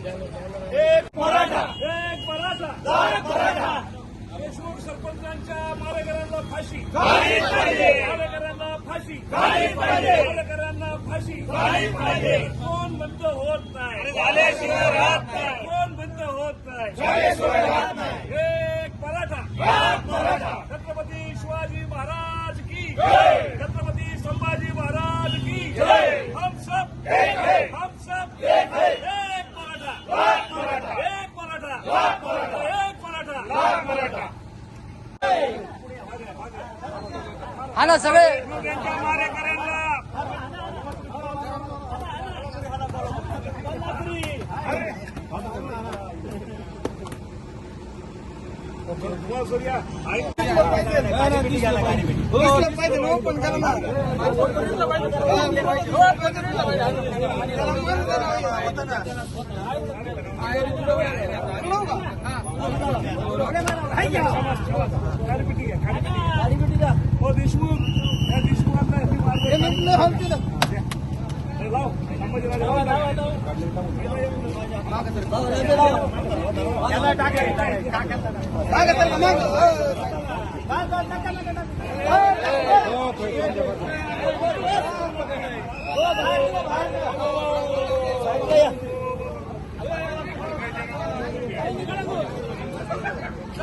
एक मराठा. एक मराठा. मराठा. देशमुख सरपंचांच्या मारेकऱ्यांना फाशी. काही पाहिजे. मारेकऱ्यांना फाशी. काही पाहिजे. मारेकऱ्यांना फाशी. काही पाहिजे. कोण बंद होत नाही. झाल्याशिवाय राहत नाही. कोण बंद होत नाही. एक मराठा. मराठा. छत्रपती शिवाजी महाराज की हा ना सगळे. पाहिजे मारेकऱ्यांना कुमार सूर्या ऐक खाडीपिटी घ्या खाडीपिटी घ्या हो देशमुख या देशमुखांना हे मारलं. हे लाव संभाजीराजे लाव.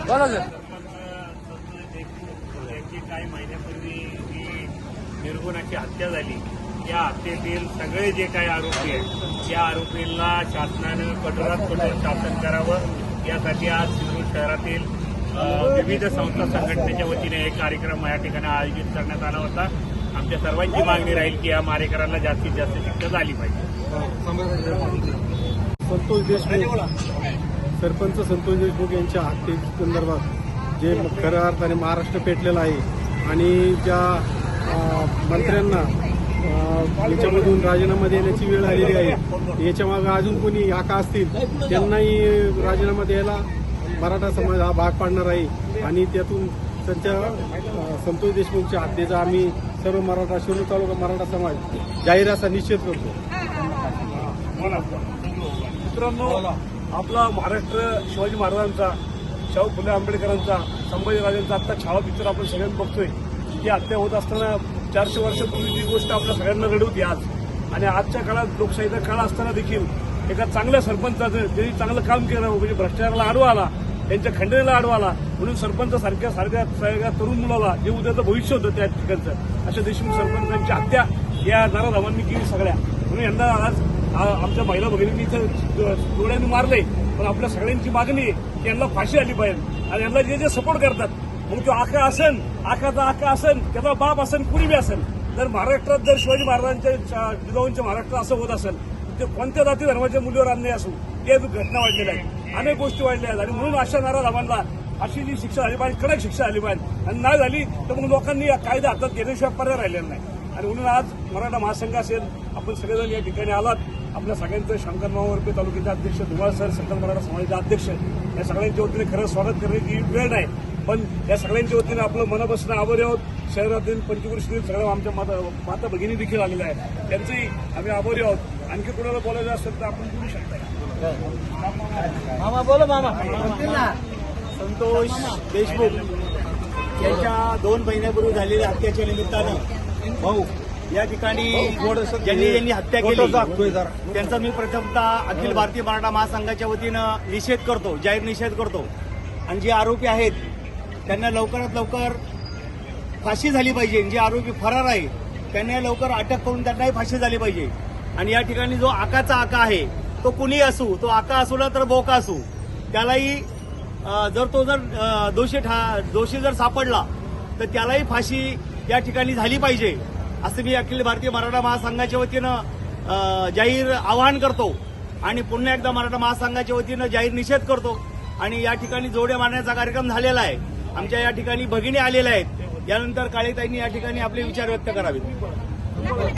बोला सर याची काही महिन्यापूर्वी जी कोणाची हत्या झाली या हत्येतील सगळे जे काही आरोपी आहेत या आरोपींना शासनानं कठोरात कठोर शासन करावं. यासाठी आज सिंधुदुर्ग शहरातील विविध संस्था संघटनेच्या वतीने एक कार्यक्रम या ठिकाणी आयोजित करण्यात आला होता. आमच्या सर्वांची मागणी राहील की या मारेकरांना जास्तीत जास्त शिक्षा झाली पाहिजे. हो, संतोष देशमुख. सरपंच संतोष देशमुख यांच्या हत्येसंदर्भात जे खऱ्या अर्थाने महाराष्ट्र पेटलेला आहे आणि ज्या मंत्र्यांना याच्यामधून राजीनामा देण्याची वेळ आलेली आहे. याच्यामागे अजून कोणी आका असतील त्यांनाही राजीनामा द्यायला मराठा समाज हा भाग पाडणार आहे. आणि त्यातून त्यांच्या संतोष देशमुखच्या हत्येचा आम्ही सर्व मराठा शिरूर तालुका मराठा समाज जाहीर असा निश्चित करतो. मित्रांनो आपला महाराष्ट्र शिवाजी महाराजांचा शाहू फुले आंबेडकरांचा संभाजीराजांचा आत्ता छावा पिक्चर आपण सगळ्यांनी बघतोय. ही हत्या होत असताना चारशे वर्षापूर्वी जी गोष्ट आपल्या सगळ्यांना घडवती आज आणि आजच्या काळात लोकशाहीचा काळ असताना देखील एका चांगल्या सरपंचाचं त्यांनी चांगलं काम केलं म्हणजे भ्रष्टाचाराला आडवा आला त्यांच्या खंडणीला आडवा आला म्हणून सरपंच सारख्या सारख्या सारख्या तरुण मुलाला जे उद्याचं भविष्य होतं त्या ठिकाणचं अशा देशमुख सरपंचांची हत्या या नाराधावांनी केली सगळ्या. म्हणून यांना आज आमच्या महिला भगिनींनी इथं डोळ्यांनी मारले पण आपल्या सगळ्यांची मागणी आहे की यांना फाशी आली पाहिजे आणि यांना जे जे सपोर्ट करतात मग तो आका असन आकाचा आका असन त्याचा बाप असन कुणी बी असेल जर महाराष्ट्रात जर शिवाजी महाराजांच्या चा- जिजाऊंच्या असं होत असेल ते कोणत्या जाती धर्माच्या मुलीवर अन्याय असू ते घटना वाढलेल्या आहेत. अनेक गोष्टी वाढल्या आहेत. आणि म्हणून अशा नारा धावांना अशी जी शिक्षा झाली पाहिजे कडक शिक्षा झाली पाहिजे. आणि नाही झाली तर मग लोकांनी या कायदा हातात घेण्याशिवाय पर्याय राहिलेला नाही. आणि म्हणून आज मराठा महासंघ असेल आपण सगळेजण या ठिकाणी आलात. आपल्या सगळ्यांचं शंकररावरपे तालुक्याचे अध्यक्ष धुमाळ सर सकल मराठा समाजाचे अध्यक्ष या सगळ्यांच्या वतीने खरं स्वागत करण्याची वेळ नाही. पण या सगळ्यांच्या वतीने आपलं मनापासून आभारी आहोत. शहरातील पंचकृषीतील सगळ्या आमच्या माता माता भगिनी देखील आलेल्या आहेत. त्यांचंही आम्ही आभारी आहोत. आणखी कुणाला बोलायचं असेल तर आपण बोलू शकता. मामा बोला मामा. संतोष देशमुख यांच्या दोन महिन्यापूर्वी झालेल्या हत्येच्या निमित्तानं भाऊ या ठिकाणी ज्यांनी ज्यांनी हत्या केली त्यांचा मी प्रथमतः अखिल भारतीय मराठा महासंघाच्या वतीनं निषेध करतो जाहीर निषेध करतो. आणि जे आरोपी आहेत त्यांना लवकरात लवकर फाशी झाली पाहिजे. जे आरोपी फरार आहे त्यांना लवकर अटक करून त्यांनाही फाशी झाली पाहिजे. आणि या ठिकाणी जो आकाचा आका आहे तो कुणी असू तो आका असू ना तर बोका असू त्यालाही जर तो जर दोषी ठा दोषी जर सापडला तर त्यालाही फाशी या ठिकाणी झाली पाहिजे असं मी अखिल भारतीय मराठा महासंघाच्या वतीनं जाहीर आवाहन करतो. आणि पुन्हा एकदा मराठा महासंघाच्या वतीनं जाहीर निषेध करतो. आणि या ठिकाणी जोड्या मारण्याचा कार्यक्रम झालेला आहे. आमच्या या ठिकाणी भगिनी आलेल्या आहेत. यानंतर काळेताईंनी या ठिकाणी आपले विचार व्यक्त करावेत.